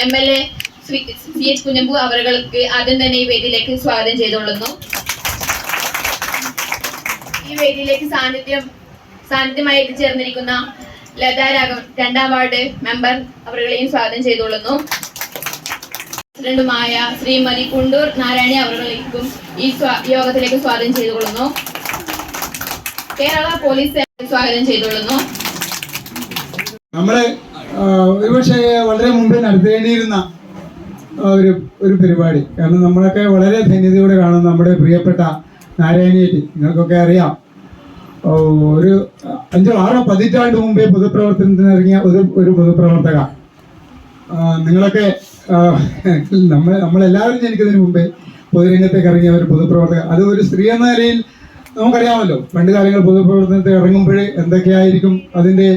M L A C H Kunhambu അവർക്ക് ആദ്യം തന്നെ ഈ വേദിയിലേക്ക് സ്വാഗതം ചെയ്തുകൊള്ളുന്നു. ഈ വേദിയിലേക്ക് സാന്നിധ്യം സാന്നിധ്യമായി എത്തിച്ചേർന്നിരിക്കുന്ന ലതാ രാഘവൻ രണ്ടാം വാർഡ് മെമ്പർ അവരുടെയും സ്വാഗതം ചെയ്തുകൊള്ളുന്നു. പ്രസിഡന്റുമായ ശ്രീമതി കുണ്ടൂർ നാരായണി അവരുടെയും ഈ യോഗത്തിലേക്ക് സ്വാഗതം ചെയ്തുകൊള്ളുന്നു. കേരള പോലീസ് സ്വാഗതം ചെയ്തുകൊള്ളുന്നു. നമ്മൾ ഒരുപക്ഷെ വളരെ മുമ്പേ നടത്തേണ്ടിയിരുന്ന ഒരു ഒരു പരിപാടി. കാരണം നമ്മളൊക്കെ വളരെ ധന്യതയോടെ കാണുന്ന നമ്മുടെ പ്രിയപ്പെട്ട നാരായണിയേറ്റി നിങ്ങൾക്കൊക്കെ അറിയാം. ഒരു അഞ്ചോ ആറോ പതിറ്റാണ്ട് മുമ്പേ പൊതുപ്രവർത്തനത്തിന് ഇറങ്ങിയ ഒരു ഒരു പൊതുപ്രവർത്തക. നിങ്ങളൊക്കെ നമ്മൾ നമ്മളെല്ലാവരും ജനിക്കുന്നതിന് മുമ്പേ പൊതുരംഗത്തേക്ക് ഇറങ്ങിയ ഒരു പൊതുപ്രവർത്തക. അത് ഒരു സ്ത്രീ എന്ന നിലയിൽ നമുക്കറിയാമല്ലോ പണ്ട് കാലങ്ങൾ പൊതുപ്രവർത്തനത്തിൽ ഇറങ്ങുമ്പോൾ എന്തൊക്കെയായിരിക്കും അതിന്റെ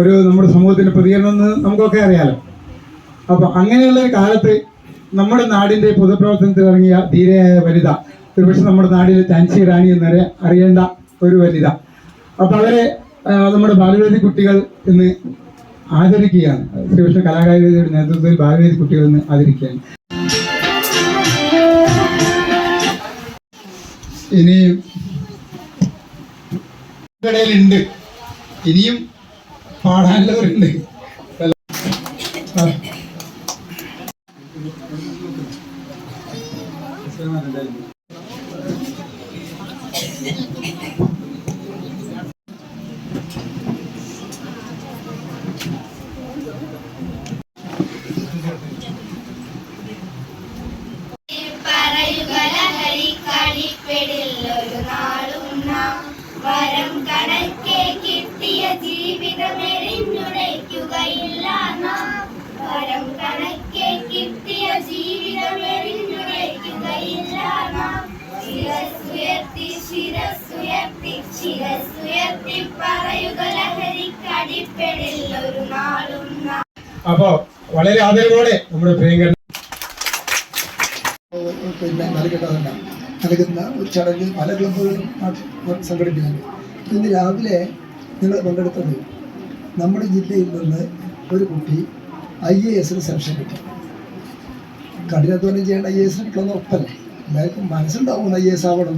ഒരു നമ്മുടെ സമൂഹത്തിന്റെ പ്രതികരണം എന്ന് നമുക്കൊക്കെ അറിയാലോ. അപ്പൊ അങ്ങനെയുള്ള ഒരു കാലത്ത് നമ്മുടെ നാടിന്റെ പൊതുപ്രവർത്തനത്തിൽ ഇറങ്ങിയ ധീരയായ വനിത ഒരുപക്ഷെ നമ്മുടെ നാടിലെ ചാൻസി റാണി എന്നറിയ അറിയേണ്ട ഒരു വനിത. അപ്പൊ അവരെ നമ്മുടെ ബാലവേദി കുട്ടികൾ ഇന്ന് ആദരിക്കുകയാണ്. ശ്രീകൃഷ്ണ കലാകാരിയുടെ നേതൃത്വത്തിൽ ബാലവേദി കുട്ടികൾ ഇന്ന് ആദരിക്കുകയാണ്. ഇനി ഇടയിലുണ്ട്. ഇനിയും പാടാനുള്ളവരുണ്ട്. വരം കണക്കെ കിട്ടിയ ജീവിതമെറിഞ്ഞുടയ്ക്കുകയില്ല നാം. വരം കണക്കെ കിട്ടിയ ജീവിതമെറിഞ്ഞുടയ്ക്കുകയില്ല നാം. ശിരസുയർത്തി ശിരസുയർത്തി ശിരസുയർത്തി പറയുക ലഹരിക്കടിപ്പെടില്ല ഒരു നാളും അപ്പോ വളരെ ആദരവോടെ നമ്മുടെ പ്രിയങ്കരൻ പിന്നെ നൽകേണ്ടതല്ല നൽകുന്ന ഒരു ചടങ്ങ് പല ക്ലബ്ബുകളും സംഘടിപ്പിക്കുന്നുണ്ട് ഇന്ന് രാവിലെ നിങ്ങൾ പങ്കെടുത്തത് നമ്മുടെ ജില്ലയിൽ നിന്ന് ഒരു കുട്ടി ഐ എ എസിന് സെലക്ഷൻ കിട്ടി കഠിനാധ്വാനം ചെയ്യേണ്ട ഐ എ എസിന് കിട്ടുന്ന ഉറപ്പല്ലേ? എല്ലാവർക്കും മനസ്സുണ്ടാവും ഐ എ എസ് ആവണം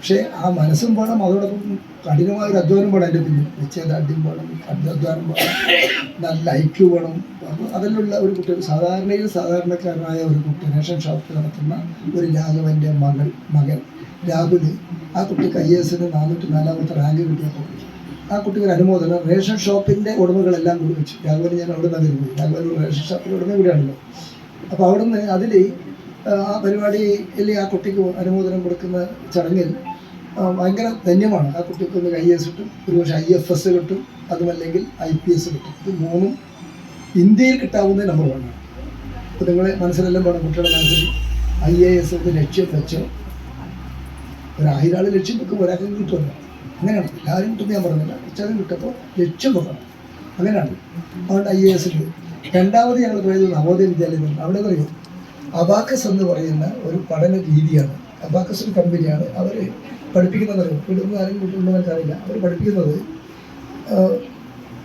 പക്ഷേ ആ മനസ്സും പോണം അതോടൊപ്പം കഠിനമായ ഒരു അധ്വാനം പാടാം അതിന്റെ പിന്നിൽ. നിശ്ചയദാർഢ്യം പാടും കഠിനാധ്വാനം വേണം നല്ല ഐക്യു വേണം അതിലുള്ള ഒരു കുട്ടി സാധാരണയിൽ സാധാരണക്കാരനായ ഒരു കുട്ടി റേഷൻ ഷോപ്പ് നടത്തുന്ന ഒരു രാഘവന്റെ മകൾ മകൻ രാഹുൽ ആ കുട്ടിക്ക് ഐ എസിന് നാനൂറ്റി നാലാമത്തെ റാങ്ക് കിട്ടിയപ്പോൾ ആ കുട്ടിക്ക് ഒരു അനുമോദനം. റേഷൻ ഷോപ്പിന്റെ ഉടമകളെല്ലാം കൂടി വെച്ചു. രാഘവന് ഞാൻ അവിടെ നിന്ന് വരുന്നത് രാഘവൻ റേഷൻ ഷോപ്പിന്റെ ഉടമ കൂടിയാണല്ലോ അപ്പോൾ അവിടുന്ന് അതിൽ ആ പരിപാടിയിൽ ആ കുട്ടിക്ക് അനുമോദനം കൊടുക്കുന്ന ചടങ്ങിൽ ഭയങ്കര ധന്യമാണ്. ആ കുട്ടിക്ക് ഒന്ന് ഐ എസ് കിട്ടും ഒരുപക്ഷെ ഐ എഫ് എസ് കിട്ടും അതുമല്ലെങ്കിൽ ഐ പി എസ് കിട്ടും. ഇത് മൂന്നും ഇന്ത്യയിൽ കിട്ടാവുന്ന നമ്പർ വണ്ണാണ് അപ്പോൾ നിങ്ങളെ മനസ്സിലെല്ലാം വേണം കുട്ടികളുടെ മനസ്സിൽ ഐ എ എസ് ഒരു ലക്ഷ്യം വെച്ചോ ഒരു ആയിരം ആൾ ലക്ഷ്യം വെക്കുമ്പോൾ ഒരാൾക്ക് കിട്ടുമല്ലോ. അങ്ങനെയാണ്. എല്ലാവരും കിട്ടും ഞാൻ പറഞ്ഞില്ല. കുറച്ചാലും കിട്ടപ്പോൾ ലക്ഷ്യം വെക്കണം. അങ്ങനെയാണ്. അതുകൊണ്ട് ഐ എ എസിൽ രണ്ടാമത് ഞങ്ങൾ പറയുന്നത് നവോദയ വിദ്യാലയം അവിടെ പറയും അബാക്കസ് എന്ന് പറയുന്ന ഒരു പഠന രീതിയാണ്. അബാക്കസ് ഒരു കമ്പനിയാണ്. അവർ പഠിപ്പിക്കുന്നത്. അറിയും വീട്ടിൽ ആരും കുട്ടികളുണ്ടോ എനിക്കറിയില്ല അവർ പഠിപ്പിക്കുന്നത്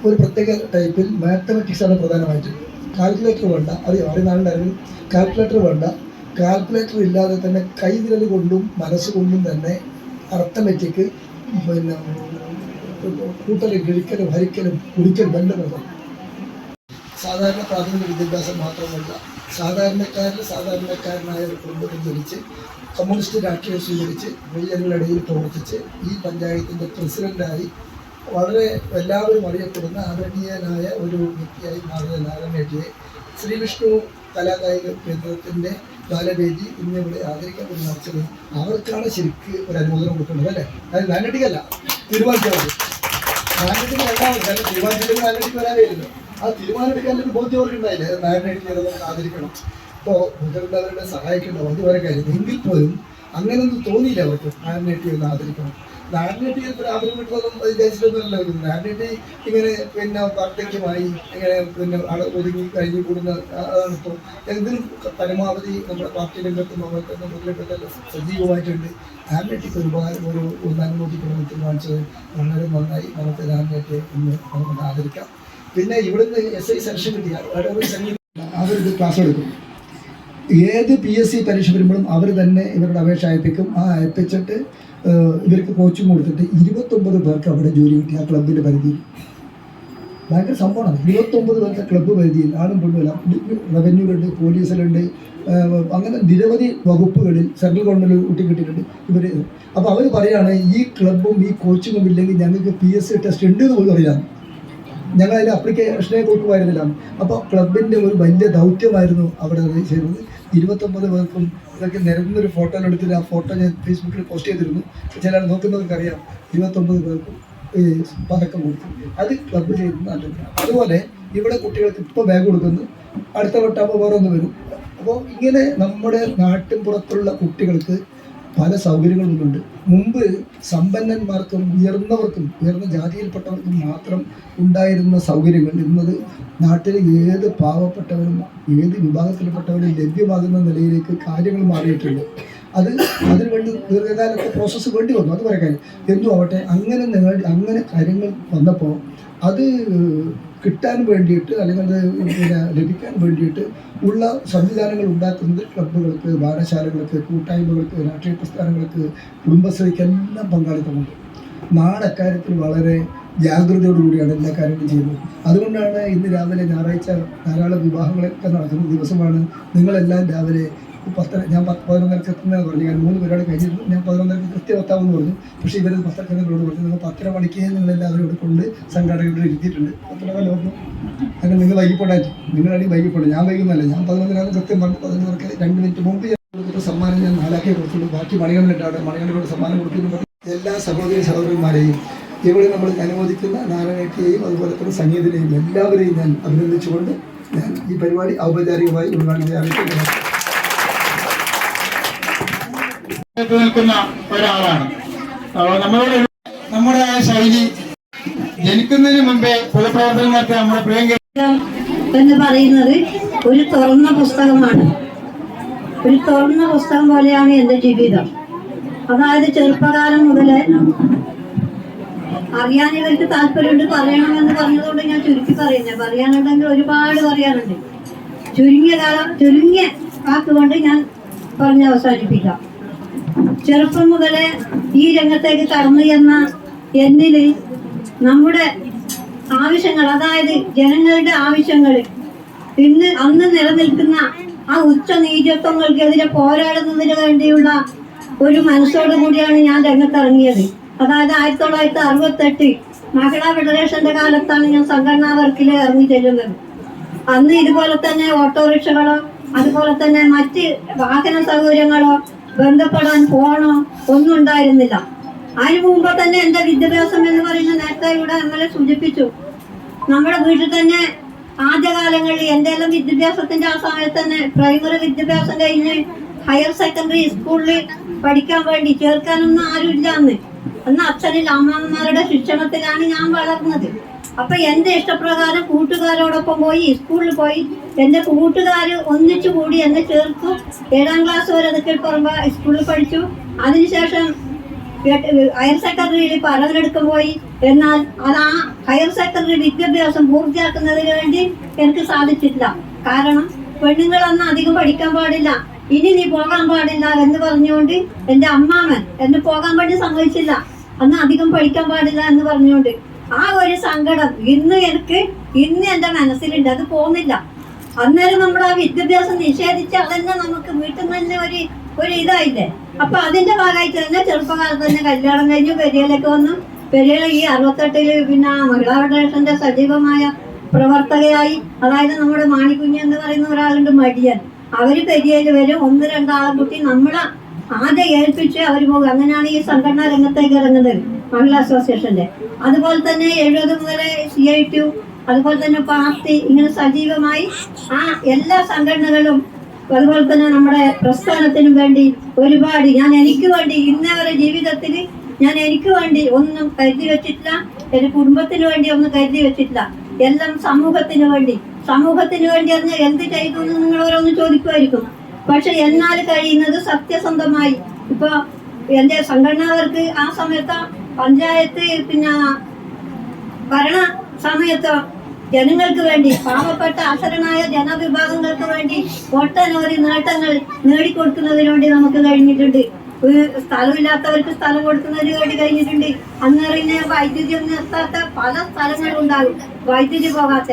ഒരു പ്രത്യേക ടൈപ്പിൽ മാത്തമെറ്റിക്സാണ് പ്രധാനമായിട്ടും. കാൽക്കുലേറ്റർ വേണ്ട അറിയാം അറിയുന്നാളുണ്ടായിരുന്നു കാൽക്കുലേറ്റർ വേണ്ട. കാൽക്കുലേറ്റർ ഇല്ലാതെ തന്നെ കൈവിരൽ കൊണ്ടും മനസ്സുകൊണ്ടും തന്നെ അർത്ഥമെറ്റിക്ക് പിന്നെ കൂട്ടലും കിഴിക്കലും ഹരിക്കലും കുടിക്കലും ബന്ധപ്പെടുന്നു സാധാരണ പ്രാഥമിക വിദ്യാഭ്യാസം മാത്രമല്ല സാധാരണക്കാരിൽ സാധാരണക്കാരനായ ഒരു കുടുംബത്തിൽ ജനിച്ച് കമ്മ്യൂണിസ്റ്റ് രാഷ്ട്രീയം സ്വീകരിച്ച് പൊതുജനങ്ങളിടയിൽ പ്രവർത്തിച്ച് ഈ പഞ്ചായത്തിന്റെ പ്രസിഡന്റായി വളരെ എല്ലാവരും അറിയപ്പെടുന്ന ആദരണീയനായ ഒരു വ്യക്തിയായി മാറിയ നാരായണേട്ടിയെ ശ്രീവിഷ്ണു കലാകായിക കേന്ദ്രത്തിന്റെ ബാലവേദി ഇന്നിവിടെ ആദരിക്കാൻ തീരുമാനിച്ചത് അവർക്കാണ് ശരിക്ക് ഒരു അനുമോദനം കൊടുക്കുന്നത് അല്ലേ? അത് നാനടിക്കല്ല തീരുമാനിച്ചത് നാനടിക്ക് രണ്ടാമത് വരാനായിരുന്നു നാരായണേട്ടിക്ക് വരാനില്ലല്ലോ ആ തീരുമാനമെടുക്കാൻ ഒരു ബോധ്യം അവർക്കുണ്ടായില്ലേ? നാരായണ ആദരിക്കണം. അപ്പോൾ മുതിർന്ന സഹായിക്കേണ്ട അത് വേറെ കാര്യം എങ്കിൽ പോലും അങ്ങനെയൊന്നും തോന്നിയില്ല അവർക്ക് നാരായണ ഒന്ന് ആദരിക്കണം. നാരായണ നാടിനെട്ടി ആദരം കിട്ടുന്നതും വിചാരിച്ചിട്ടൊന്നുമല്ല നാടിനെട്ടി ഇങ്ങനെ പിന്നെ വാർദ്ധക്യമായി ഇങ്ങനെ പിന്നെ അവിടെ ഒതുങ്ങി കഴിഞ്ഞു കൂടുന്ന അതാണ് ഇപ്പോൾ എന്തിനും പരമാവധി നമ്മുടെ പാർട്ടി രംഗത്തും അവർക്ക് മുതലെടുത്തെല്ലാം സജീവമായിട്ടുണ്ട്. നാരായണയ്ക്ക് ഒരുപാട് ഒരു ഒരു അനുമതിക്കണം തീരുമാനിച്ചത് വളരെ നന്നായി നമുക്ക് നാരായണയെ ഇന്ന് നമുക്ക് ആദരിക്കാം. പിന്നെ ഇവിടുന്ന് എസ് ഐ സെലക്ഷൻ കിട്ടിയ അവരിത് ക്ലാസ് എടുക്കും. ഏത് പി എസ് സി പരീക്ഷ വരുമ്പോഴും അവർ തന്നെ ഇവരുടെ അപേക്ഷ അയപ്പിക്കും. ആ അയപ്പിച്ചിട്ട് ഇവർക്ക് കോച്ചിങ് കൊടുത്തിട്ട് ഇരുപത്തൊമ്പത് പേർക്ക് അവിടെ ജോലി കിട്ടി ആ ക്ലബിന്റെ പരിധിയിൽ. ഭയങ്കര സംഭവമാണ്. ഇരുപത്തൊമ്പത് പേർക്ക് ക്ലബ്ബ് പരിധിയിൽ. ആണും പെണ്ണുമില്ല റവന്യൂലുണ്ട് പോലീസിലുണ്ട് അങ്ങനെ നിരവധി വകുപ്പുകളിൽ സെൻട്രൽ ഗവൺമെന്റ് കുട്ടി കിട്ടിയിട്ടുണ്ട് ഇവർ അപ്പോൾ അവർ പറയുകയാണ് ഈ ക്ലബ്ബും ഈ കോച്ചിങ്ങും ഇല്ലെങ്കിൽ ഞങ്ങൾക്ക് പി എസ് സി ടെസ്റ്റ് ഉണ്ട് എന്ന് പോലും അറിയാം ഞങ്ങൾ അതിന്റെ അപ്ലിക്കേഷനെ കൊടുക്കുമായിരുന്നില്ല അപ്പോൾ ക്ലബിന്റെ ഒരു വലിയ ദൗത്യമായിരുന്നു അവിടെ ചെയ്തത്. ഇരുപത്തൊമ്പത് പേർക്കും ഇതൊക്കെ നിരന്നൊരു ഫോട്ടോ എടുത്തിട്ട് ആ ഫോട്ടോ ഞാൻ ഫേസ്ബുക്കിൽ പോസ്റ്റ് ചെയ്തിരുന്നു. ചില നോക്കുന്നവർക്ക് അറിയാം ഇരുപത്തൊമ്പത് പേർക്കും പതക്കം കൊടുത്തു. അത് ക്ലബ്ബ് നല്ലതാണ് അതുപോലെ ഇവിടെ കുട്ടികൾക്ക് ഇപ്പോൾ ബാഗ് കൊടുക്കുന്നു. അടുത്ത വട്ടാകുമ്പോൾ വേറെ ഒന്ന് വരും. അപ്പോൾ ഇങ്ങനെ നമ്മുടെ നാട്ടിൻ പുറത്തുള്ള കുട്ടികൾക്ക് പല സൗകര്യങ്ങളുമുണ്ട്. മുമ്പ് സമ്പന്നന്മാർക്കും ഉയർന്നവർക്കും ഉയർന്ന ജാതിയിൽപ്പെട്ടവർക്കും മാത്രം ഉണ്ടായിരുന്ന സൗകര്യങ്ങൾ ഇന്നത് നാട്ടിലെ ഏത് പാവപ്പെട്ടവരും ഏത് വിഭാഗത്തിൽപ്പെട്ടവരും ലഭ്യമാകുന്ന നിലയിലേക്ക് കാര്യങ്ങൾ മാറിയിട്ടുണ്ട്. അത് അതിന് വേണ്ടി ദീർഘകാലത്തെ പ്രോസസ്സ് വേണ്ടി വന്നു. അത് പറയാൻ എന്തു ആവട്ടെ അങ്ങനെ അങ്ങനെ കാര്യങ്ങൾ വന്നപ്പോൾ അത് കിട്ടാൻ വേണ്ടിയിട്ട് അല്ലെങ്കിൽ അത് പിന്നെ ലഭിക്കാൻ വേണ്ടിയിട്ട് ഉള്ള സംവിധാനങ്ങൾ ഉണ്ടാക്കുന്നത് ക്ലബ്ബുകൾക്ക് വായനശാലകൾക്ക് കൂട്ടായ്മകൾക്ക് രാഷ്ട്രീയ പ്രസ്ഥാനങ്ങൾക്ക് കുടുംബശ്രീക്ക് എല്ലാം പങ്കാളിത്തമുണ്ട്. നാട് അക്കാര്യത്തിൽ വളരെ ജാഗ്രതയോടുകൂടിയാണ് എല്ലാ കാര്യങ്ങളും ചെയ്യുന്നത്. അതുകൊണ്ടാണ് ഇന്ന് രാവിലെ ഞായറാഴ്ച ധാരാളം വിവാഹങ്ങളൊക്കെ നടക്കുന്ന ദിവസമാണ് നിങ്ങളെല്ലാം രാവിലെ പത്തര ഞാൻ പതിനൊന്നരക്ക് എത്തുന്നതെന്ന് പറഞ്ഞു ഞാൻ മൂന്ന് പരിപാടി കഴിഞ്ഞിരുന്നു. ഞാൻ പതിനൊന്നരക്ക് കൃത്യം എത്താമെന്ന് പറഞ്ഞു. പക്ഷേ ഇവർ പത്തരക്കുന്നവരോട് പറഞ്ഞു നിങ്ങൾ പത്തര മണിക്ക് നിങ്ങളെല്ലാവരും ഇവിടെ കൊണ്ട് സംഘാടകരുടെ ഇരുത്തിയിട്ടുണ്ട്. പത്തര ഓർമ്മ അങ്ങനെ നിങ്ങൾ വൈകിപ്പോണ്ടായിട്ട് നിങ്ങളാണെങ്കിൽ വൈകിപ്പോണ്ട്. ഞാൻ വൈകുന്നല്ല ഞാൻ പതിനൊന്നരാണ് കൃത്യം പറഞ്ഞു പതിനൊന്നരക്ക് രണ്ട് മിനിറ്റ് മുമ്പ് ഞാൻ കൊടുത്തിട്ട് സമ്മാനം ഞാൻ നാലാക്കി കൊടുത്തുള്ളൂ ബാക്കി മണികളിലിട്ടാണ് മണികളിലൂടെ സമ്മാനം കൊടുക്കുന്നു എല്ലാ സഹോദരി സഹോദരന്മാരെയും ഇവിടെ നമ്മൾ അനുമോദിക്കുന്ന നാരായണത്തെയും അതുപോലെ തന്നെ സംഗീതനെയും എല്ലാവരെയും ഞാൻ അഭിനന്ദിച്ചുകൊണ്ട് ഞാൻ ഈ പരിപാടി ഔപചാരികമായി ഉദ്ഘാടനം ചെയ്യാനായിട്ട് നിൽക്കുന്ന ഒരാളാണ്. നമ്മളോട് നമ്മുടെ ആ ശൈലി ജനിക്കുന്നതിന് മുമ്പേ പൊതുപ്രവർത്തനങ്ങളൊക്കെ നമ്മുടെ പ്രിയങ്ക എന്ന് പറയുന്നത് ഒരു തുറന്ന പുസ്തകമാണ്. ഒരു തുറന്ന പുസ്തകം പോലെയാണ് എന്റെ ജീവിതം. അതായത് ചെറുപ്പകാലം മുതൽ അറിയാൻ ഇവർക്ക് താല്പര്യമുണ്ട് പറയണമെന്ന് പറഞ്ഞതുകൊണ്ട് ഞാൻ ചുരുക്കി പറയുന്നത് പറയാനുണ്ടെങ്കിൽ ഒരുപാട് പറയാനുണ്ട്. ചുരുങ്ങിയ കാലം ചുരുങ്ങിയ വാക്കുകൊണ്ട് ഞാൻ പറഞ്ഞ് അവസാനിപ്പിക്കാം. ചെറുപ്പം മുതലേ ഈ രംഗത്തേക്ക് കടന്നു ചെന്ന എന്നിൽ നമ്മുടെ ആവശ്യങ്ങൾ അതായത് ജനങ്ങളുടെ ആവശ്യങ്ങൾ ഇന്ന് അന്ന് നിലനിൽക്കുന്ന ആ ഉച്ച നീചത്വങ്ങൾക്കെതിരെ പോരാടുന്നതിന് വേണ്ടിയുള്ള ഒരു മനസ്സോടു കൂടിയാണ് ഞാൻ രംഗത്തിറങ്ങിയത്. അതായത് ആയിരത്തി തൊള്ളായിരത്തി അറുപത്തെട്ട് മഹിളാ ഫെഡറേഷന്റെ കാലത്താണ് ഞാൻ സംഘടനാ വർക്കിൽ ഇറങ്ങി ചെല്ലുന്നത്. അന്ന് ഇതുപോലെ തന്നെ ഓട്ടോറിക്ഷകളോ അതുപോലെ തന്നെ മറ്റ് വാഹന സൗകര്യങ്ങളോ ബന്ധപ്പെടാൻ ഫോണോ ഒന്നും ഉണ്ടായിരുന്നില്ല. അതിനു മുമ്പ് തന്നെ എന്റെ വിദ്യാഭ്യാസം എന്ന് പറയുന്ന നേരത്തെ ഇവിടെ എ സൂചിപ്പിച്ചു. നമ്മുടെ വീട്ടിൽ തന്നെ ആദ്യകാലങ്ങളിൽ എന്റെ എല്ലാം വിദ്യാഭ്യാസത്തിന്റെ ആ സമയത്ത് തന്നെ പ്രൈമറി വിദ്യാഭ്യാസം കഴിഞ്ഞ് ഹയർ സെക്കൻഡറി സ്കൂളിൽ പഠിക്കാൻ വേണ്ടി ചേർക്കാനൊന്നും ആരുമില്ല അന്ന് അന്ന് അച്ഛനിൽ അമ്മമാരുടെ ശിക്ഷണത്തിലാണ് ഞാൻ വളർന്നത്. അപ്പൊ എന്റെ ഇഷ്ടപ്രകാരം കൂട്ടുകാരോടൊപ്പം പോയി സ്കൂളിൽ പോയി. എന്റെ കൂട്ടുകാർ ഒന്നിച്ചു കൂടി എന്നെ ചേർത്തു. ഏഴാം ക്ലാസ് വരെ അതൊക്കെ പറയുമ്പോൾ സ്കൂളിൽ പഠിച്ചു. അതിനുശേഷം ഹയർ സെക്കൻഡറിയിൽ പഠനമെടുക്കാൻ പോയി. എന്നാൽ അത് ആ ഹയർ സെക്കൻഡറി വിദ്യാഭ്യാസം പൂർത്തിയാക്കുന്നതിന് വേണ്ടി എനിക്ക് സാധിച്ചിട്ടില്ല കാരണം പെണ്ണുങ്ങളൊന്നും അധികം പഠിക്കാൻ പാടില്ല. ഇനി നീ പോകാൻ പാടില്ല എന്ന് പറഞ്ഞുകൊണ്ട് എന്റെ അമ്മാമൻ എന്നെ പോകാൻ വേണ്ടി സമ്മതിച്ചില്ല. അന്ന് അധികം പഠിക്കാൻ പാടില്ല എന്ന് പറഞ്ഞുകൊണ്ട് ആ ഒരു സങ്കടം ഇന്ന് എനിക്ക് ഇന്ന് എന്റെ മനസ്സിലുണ്ട്. അത് പോകുന്നില്ല. അന്നേരം നമ്മൾ ആ വിദ്യാഭ്യാസം നിഷേധിച്ച അതന്നെ നമുക്ക് വീട്ടിൽ നിന്ന് തന്നെ ഒരു ഒരു ഇതായില്ലേ? അപ്പൊ അതിന്റെ ഭാഗമായിട്ട് തന്നെ ചെറുപ്പകാലത്ത് തന്നെ കല്യാണം കഴിഞ്ഞു പെരിയയിലൊക്കെ വന്നു. പെരിയയിൽ ഈ അറുപത്തെട്ടിൽ പിന്നെ മഹിളാ ഫെഡറേഷന്റെ സജീവമായ പ്രവർത്തകയായി അതായത് നമ്മുടെ മാണിക്കുഞ്ഞ് എന്ന് പറയുന്ന ഒരാളുണ്ട് മടിയൻ. അവർ പെരിയയിൽ വരും. ഒന്ന് രണ്ടാളെ കുട്ടി നമ്മളെ ആദ്യം ഏൽപ്പിച്ച് അവർ പോകും. അങ്ങനെയാണ് ഈ സംഘടനാ രംഗത്തേക്ക് ഇറങ്ങുന്നത്. മഹിളാ അസോസിയേഷന്റെ അതുപോലെ തന്നെ എഴുപത് മുതലേ സി ഐ ടു അതുപോലെ തന്നെ പാർട്ടി ഇങ്ങനെ സജീവമായി ആ എല്ലാ സംഘടനകളും അതുപോലെ തന്നെ നമ്മുടെ പ്രസ്ഥാനത്തിനും വേണ്ടി ഒരുപാട് ഞാൻ എനിക്ക് വേണ്ടി ഇന്നവരെ ജീവിതത്തിൽ ഞാൻ എനിക്ക് വേണ്ടി ഒന്നും കരുതി വെച്ചിട്ടില്ല എന്റെ കുടുംബത്തിന് വേണ്ടി ഒന്നും കരുതി വെച്ചിട്ടില്ല. എല്ലാം സമൂഹത്തിന് വേണ്ടി. സമൂഹത്തിന് വേണ്ടി അറിഞ്ഞ എന്ത് ചെയ്തു എന്ന് നിങ്ങൾ ഓരോന്ന് ചോദിക്കുമായിരിക്കും. പക്ഷെ എന്നാൽ കഴിയുന്നത് സത്യസന്ധമായി. ഇപ്പൊ എന്റെ സംഘടനകർക്ക് ആ സമയത്ത് പഞ്ചായത്ത് പിന്നെ ഭരണ സമയത്ത് ജനങ്ങൾക്ക് വേണ്ടി പാവപ്പെട്ട അസരനായ ജനവിഭാഗങ്ങൾക്ക് വേണ്ടി ഒട്ടനവധി നേട്ടങ്ങൾ നേടിക്കൊടുക്കുന്നതിന് വേണ്ടി നമുക്ക് കഴിഞ്ഞിട്ടുണ്ട്. സ്ഥലമില്ലാത്തവർക്ക് സ്ഥലം കൊടുക്കുന്നതിന് വേണ്ടി കഴിഞ്ഞിട്ടുണ്ട്. അന്നേറിഞ്ഞ വൈദ്യുതി ഒന്നും എത്താത്ത പല സ്ഥലങ്ങളും ഉണ്ടാകും വൈദ്യുതി പോകാത്ത.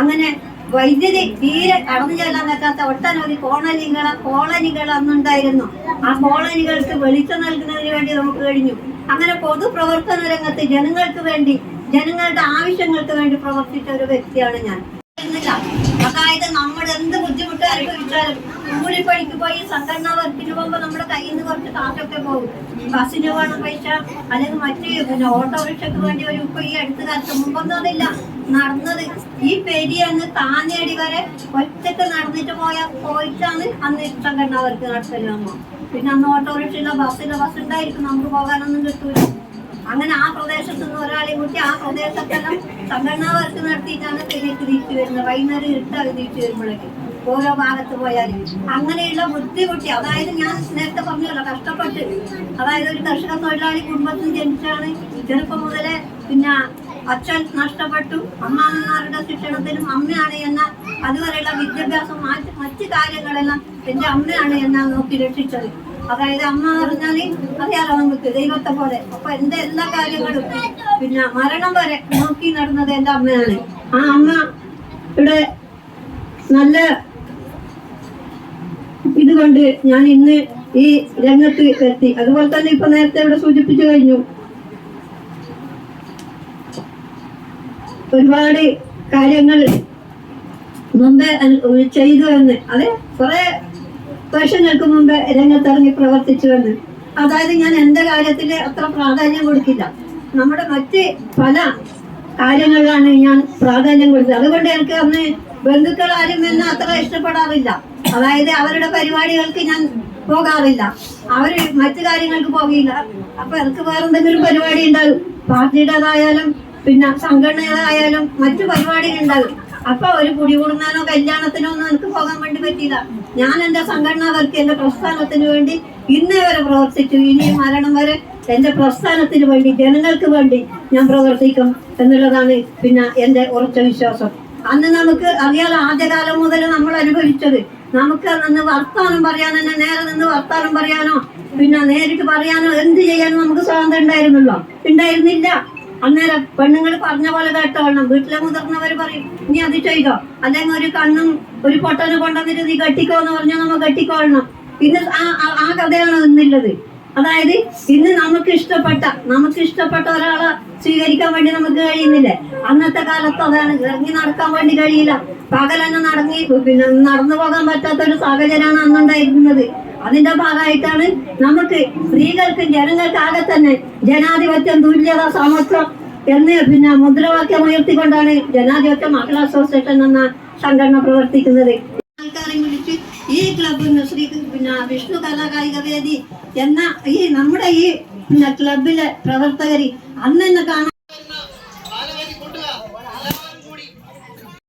അങ്ങനെ വൈദ്യുതി തീരെ കടന്നു ചെല്ലാൻ പറ്റാത്ത ഒട്ടനവധി കോളനികൾ കോളനികൾ അന്നുണ്ടായിരുന്നു ആ കോളനികൾക്ക് വെളിച്ചം നൽകുന്നതിന് വേണ്ടി നമുക്ക് കഴിഞ്ഞു. അങ്ങനെ പൊതുപ്രവർത്തന രംഗത്ത് ജനങ്ങൾക്ക് വേണ്ടി ജനങ്ങളുടെ ആവശ്യങ്ങൾക്ക് വേണ്ടി പ്രവർത്തിച്ച ഒരു വ്യക്തിയാണ് ഞാൻ. അതായത് നമ്മൾ എന്ത് ബുദ്ധിമുട്ട് അനുഭവിച്ചാലും കൂലിപ്പണിക്ക് പോയി സംഘടനാ വർക്കിന് പോകുമ്പോ നമ്മുടെ കയ്യിൽ നിന്ന് കുറച്ച് കാശൊക്കെ പോകും. ബസ്സിന് വേണം പൈസ അല്ലെങ്കിൽ മറ്റ് പിന്നെ ഓട്ടോറിക്ഷക്ക് വേണ്ടി ഒരു ഇപ്പൊ ഈ അടുത്ത കാലത്ത് മുമ്പൊന്നും അതില്ല. നടന്നത്. ഈ പെരിയെന്ന് താന്നേടി വരെ ഒറ്റയ്ക്ക് നടന്നിട്ട് പോയ പോയിട്ടാണ് അന്ന് സംഘടനാ വർക്ക് നടത്തൽ വന്നു പിന്നെ അന്ന് ഓട്ടോറിക്ഷയിലോ ബസ്സിലോ ബസ് ഉണ്ടായിരിക്കും. നമുക്ക് പോകാനൊന്നും കിട്ടൂല. അങ്ങനെ ആ പ്രദേശത്ത് നിന്ന് ഒരാളെ കൂട്ടി ആ പ്രദേശത്തെല്ലാം സംഘടനാ വർക്ക് നടത്തിയിട്ടാണ് പെരിയ തിരിച്ചു വരുന്നത്. വൈകുന്നേരം ഇരുട്ടാണ് തിരിച്ചു വരുമ്പോഴേക്ക്. ഓരോ ഭാഗത്ത് പോയാലും അങ്ങനെയുള്ള ബുദ്ധിമുട്ടി. അതായത് ഞാൻ നേരത്തെ പറഞ്ഞല്ലോ കഷ്ടപ്പെട്ട്. അതായത് ഒരു കർഷക തൊഴിലാളി കുടുംബത്തിൽ ജനിച്ചാണ്. ചെറുപ്പം മുതലേ പിന്നെ അച്ഛൻ നഷ്ടപ്പെട്ടു. അമ്മാമ്മമാരുടെ ശിക്ഷണത്തിനും അമ്മയാണ് എന്ന അതുവരെയുള്ള വിദ്യാഭ്യാസം മാറ്റി കാര്യങ്ങളെല്ലാം എന്റെ അമ്മയാണ് എന്ന നോക്കി രക്ഷിച്ചത്. അതായത് അമ്മ പറഞ്ഞാൽ അറിയാലോ നമുക്ക് ദൈവത്തെ പോലെ. അപ്പൊ എന്റെ എല്ലാ കാര്യങ്ങളും പിന്നെ മരണം വരെ നോക്കി നടന്നത് എന്റെ അമ്മയാണ്. ആ അമ്മ ഇവിടെ നല്ല ഇതുകൊണ്ട് ഞാൻ ഇന്ന് ഈ രംഗത്ത് എത്തി. അതുപോലെ തന്നെ ഇപ്പൊ നേരത്തെ ഇവിടെ സൂചിപ്പിച്ചു കഴിഞ്ഞു. ഒരുപാട് കാര്യങ്ങൾ മുമ്പേ ചെയ്തു എന്ന്. അത് കുറെ വർഷങ്ങൾക്ക് മുമ്പ് രംഗത്തിറങ്ങി പ്രവർത്തിച്ചു എന്ന്. അതായത് ഞാൻ എന്റെ കാര്യത്തിൽ അത്ര പ്രാധാന്യം കൊടുക്കില്ല. നമ്മുടെ മറ്റ് പല കാര്യങ്ങളിലാണ് ഞാൻ പ്രാധാന്യം കൊടുത്തത്. അതുകൊണ്ട് എനിക്ക് അന്ന് ബന്ധുക്കൾ ആരും എന്നെ അത്ര ഇഷ്ടപ്പെടാറില്ല. അതായത് അവരുടെ പരിപാടികൾക്ക് ഞാൻ പോകാറില്ല. അവർ മറ്റു കാര്യങ്ങൾക്ക് പോകില്ല അപ്പൊ അവർക്ക് വേറെ എന്തെങ്കിലും പരിപാടി ഉണ്ടാകും. പാർട്ടിയുടേതായാലും പിന്നെ സംഘടനകളായാലും മറ്റു പരിപാടികൾ ഉണ്ടാകും. അപ്പൊ ഒരു കുടികൂടുന്നാനോ കല്യാണത്തിനോ ഒന്നും എനിക്ക് പോകാൻ വേണ്ടി പറ്റിയില്ല. ഞാൻ എന്റെ സംഘടനാ വർക്ക് എന്റെ പ്രസ്ഥാനത്തിന് വേണ്ടി ഇന്നേ വരെ പ്രവർത്തിച്ചു. ഇനി മരണം വരെ എന്റെ പ്രസ്ഥാനത്തിന് വേണ്ടി ജനങ്ങൾക്ക് വേണ്ടി ഞാൻ പ്രവർത്തിക്കും എന്നുള്ളതാണ് പിന്നെ എന്റെ ഉറച്ച വിശ്വാസം. അന്ന് നമുക്ക് അറിയാലോ ആദ്യകാലം മുതൽ നമ്മൾ അനുഭവിച്ചത് നമുക്ക് നിന്ന് വർത്താനം പറയാൻ തന്നെ നേരെ നിന്ന് വർത്താനം പറയാനോ? പിന്നെ നേരിട്ട് പറയാനോ? എന്ത് ചെയ്യാനോ നമുക്ക് സ്വാതന്ത്ര്യം ഉണ്ടായിരുന്നല്ലോ. ഉണ്ടായിരുന്നില്ല. അന്നേരം പെണ്ണുങ്ങൾ പറഞ്ഞ പോലെ കേട്ടോളണം. വീട്ടിലെ മുതിർന്നവർ പറയും നീ അത് ചെയ്തോ? അല്ലെങ്കിൽ ഒരു കണ്ണും ഒരു പൊട്ടനും കൊണ്ടുവന്നിട്ട് നീ കെട്ടിക്കോ എന്ന് പറഞ്ഞാൽ നമ്മൾ കെട്ടിക്കോളണം. പിന്നെ ആ- ആ- ആ കഥയാണ് ഇന്നുള്ളത്. അതായത് ഇന്ന് നമുക്ക് ഇഷ്ടപ്പെട്ട നമുക്ക് ഇഷ്ടപ്പെട്ട ഒരാളെ സ്വീകരിക്കാൻ വേണ്ടി നമുക്ക് കഴിയുന്നില്ലേ? അന്നത്തെ കാലത്ത് അതാണ് ഇറങ്ങി നടക്കാൻ വേണ്ടി കഴിയില്ല. പകലെന്നെ നടങ്ങി പിന്നെ നടന്നു പോകാൻ പറ്റാത്ത ഒരു സാഹചര്യമാണ് അന്നുണ്ടായിരുന്നത്. അതിന്റെ ഭാഗമായിട്ടാണ് നമുക്ക് സ്ത്രീകൾക്കും ജനങ്ങൾക്ക് ആകെ തന്നെ ജനാധിപത്യം തുല്യത സമത്വം എന്ന് പിന്നെ മുദ്രാവാക്യം ഉയർത്തിക്കൊണ്ടാണ് ജനാധിപത്യ മഹിളാ അസോസിയേഷൻ എന്ന സംഘടന പ്രവർത്തിക്കുന്നത്. ആൾക്കാരെ വിളിച്ച് ഈ ക്ലബിൽ ശ്രീ പിന്നെ വിഷ്ണു കലാകായിക വേദി എന്ന ഈ നമ്മുടെ ഈ ക്ലബിലെ പ്രവർത്തകര് അന്ന് തന്നെ കാണാൻ